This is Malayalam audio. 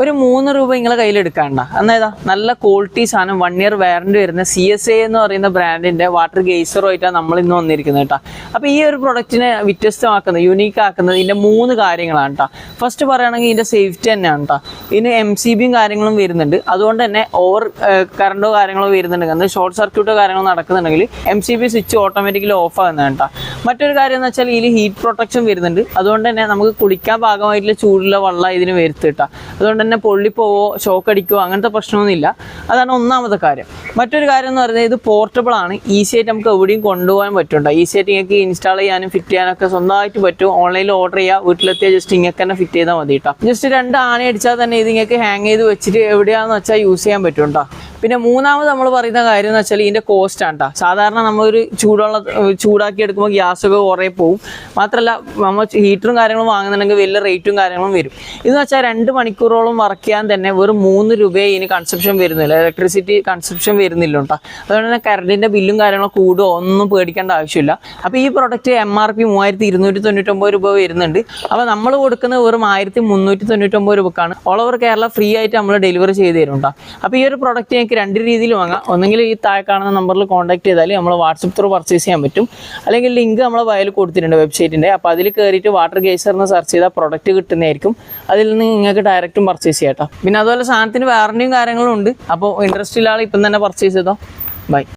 ഒരു മൂന്ന് രൂപ നിങ്ങളെ കയ്യിൽ എടുക്കാണ്ട എന്നേതാ നല്ല ക്വാളിറ്റി സാധനം വൺ ഇയർ വാറണ്ടി വരുന്ന സി എസ് എ എന്ന് പറയുന്ന ബ്രാൻഡിന്റെ വാട്ടർ ഗെയ്സറുമായിട്ടാണ് നമ്മൾ ഇന്ന് വന്നിരിക്കുന്നത് കേട്ടോ. അപ്പോൾ ഈ ഒരു പ്രൊഡക്റ്റിനെ വ്യത്യസ്തമാക്കുന്നത് യുണീക്ക് ആക്കുന്നത് ഇതിന്റെ മൂന്ന് കാര്യങ്ങളാണ് കേട്ടോ. ഫസ്റ്റ് പറയുകയാണെങ്കിൽ ഇതിന്റെ സേഫ്റ്റി തന്നെയാണ് കേട്ടോ. ഇതിന് എം സി ബിയും കാര്യങ്ങളും വരുന്നുണ്ട്. അതുകൊണ്ട് തന്നെ ഓവർ കറണ്ടോ കാര്യങ്ങളോ വരുന്നുണ്ടെങ്കിൽ അതായത് ഷോർട്ട് സർക്യൂട്ടോ കാര്യങ്ങളോ നടക്കുന്നുണ്ടെങ്കിൽ M C B switch automatically off ആകുന്നതാണ് കേട്ടോ. മറ്റൊരു കാര്യം എന്ന് വെച്ചാൽ ഇതിൽ ഹീറ്റ് പ്രൊട്ടക്ഷൻ വരുന്നുണ്ട്. അതുകൊണ്ട് തന്നെ നമുക്ക് കുടിക്കാൻ ഭാഗമായിട്ടുള്ള ചൂടുള്ള വെള്ളം ഇതിന് വരുത്ത് കിട്ടാം. അതുകൊണ്ട് തന്നെ പൊള്ളിപ്പോവോ ഷോക്ക് അടിക്കുവോ അങ്ങനത്തെ പ്രശ്നമൊന്നുമില്ല. അതാണ് ഒന്നാമത്തെ കാര്യം. മറ്റൊരു കാര്യം എന്ന് പറഞ്ഞാൽ ഇത് പോർട്ടബിൾ ആണ്. ഈസി ആയിട്ട് നമുക്ക് എവിടെയും കൊണ്ടുപോകാൻ പറ്റുണ്ട് ഈസി ആയിട്ട് നിങ്ങൾക്ക് ഇൻസ്റ്റാൾ ചെയ്യാനും ഫിറ്റ് ചെയ്യാനൊക്കെ സ്വന്തമായിട്ട് പറ്റും. ഓൺലൈനിൽ ഓർഡർ ചെയ്യുക വീട്ടിലെത്തിയ ജസ്റ്റ് ഇങ്ങനെ തന്നെ ഫിറ്റ് ചെയ്താൽ മതി കേട്ടോ. ജസ്റ്റ് രണ്ട് ആണി അടിച്ചാൽ തന്നെ ഇത് ഇങ്ങനെ ഹാങ് ചെയ്ത് വെച്ചിട്ട് എവിടെയാണെന്ന് വെച്ചാൽ യൂസ് ചെയ്യാൻ പറ്റും കേട്ടോ. പിന്നെ മൂന്നാമത് നമ്മൾ പറയുന്ന കാര്യം എന്ന് വെച്ചാൽ ഇതിന്റെ കോസ്റ്റ് ആണ് കേട്ടോ സാധാരണ നമ്മളൊരു ചൂടുള്ള ചൂടാക്കി എടുക്കുമ്പോൾ ഗ്യാസ് ഒക്കെ കുറേ പോവും. മാത്രമല്ല നമ്മൾ ഹീറ്ററും കാര്യങ്ങളും വാങ്ങുന്നുണ്ടെങ്കിൽ വലിയ റേറ്റും കാര്യങ്ങളും വരും. ഇതെന്ന് വെച്ചാൽ രണ്ട് മണിക്കൂറോളം വർക്ക് ചെയ്യാൻ തന്നെ വെറും മൂന്ന് രൂപയെ ഇനി കൺസപ്ഷൻ വരുന്നില്ല. ഇലക്ട്രിസിറ്റി കൺസപ്ഷൻ വരുന്നില്ല കേട്ടോ അതുകൊണ്ട് തന്നെ കറണ്ടിന്റെ ബില്ലും കാര്യങ്ങളും കൂടുമോ ഒന്നും പേടിക്കേണ്ട ആവശ്യമില്ല. അപ്പോൾ ഈ പ്രൊഡക്റ്റ് എം ആർ പി മൂവായിരത്തി ഇരുന്നൂറ്റി തൊണ്ണൂറ്റൊമ്പത് രൂപ വരുന്നുണ്ട്. അപ്പോൾ നമ്മൾ കൊടുക്കുന്നത് വെറും ആയിരത്തി മുന്നൂറ്റി തൊണ്ണൂറ്റൊമ്പത് രൂപക്കാണ്. ഓൾ ഓവർ കേരള ഫ്രീ ആയിട്ട് നമ്മൾ ഡെലിവറി ചെയ്ത് തരും കേട്ടോ അപ്പോൾ ഈ ഒരു പ്രൊഡക്റ്റ് ഞങ്ങൾക്ക് രണ്ട് രീതിയിൽ വാങ്ങാം. ഒന്നെങ്കിൽ ഈ താഴെ കാണുന്ന നമ്പറിൽ കോൺടാക്ട് ചെയ്താൽ നമ്മൾ വാട്സപ്പ് ത്രൂ പർച്ചേസ് ചെയ്യാൻ പറ്റും. അല്ലെങ്കിൽ ലിങ്ക് നമ്മൾ വയൽ കൊടുത്തിട്ടുണ്ട് വെബ്സൈറ്റിന്റെ അപ്പോൾ അതിൽ കയറിയിട്ട് വാട്ടർ ഗേസർ എന്ന് സെർച്ച് ചെയ്താൽ പ്രൊഡക്റ്റ് കിട്ടുന്നതായിരിക്കും. അതിൽ നിന്ന് നിങ്ങൾക്ക് ഡയറക്റ്റും പർച്ചേസ് ചെയ്യാം പിന്നെ അതുപോലെ സാധനത്തിന് വാറണ്ടിയും കാര്യങ്ങളും ഉണ്ട്. അപ്പോൾ ഇൻട്രസ്റ്റ് ഉള്ള ആൾ ഇപ്പം തന്നെ പർച്ചേസ് ചെയ്തോ. ബൈ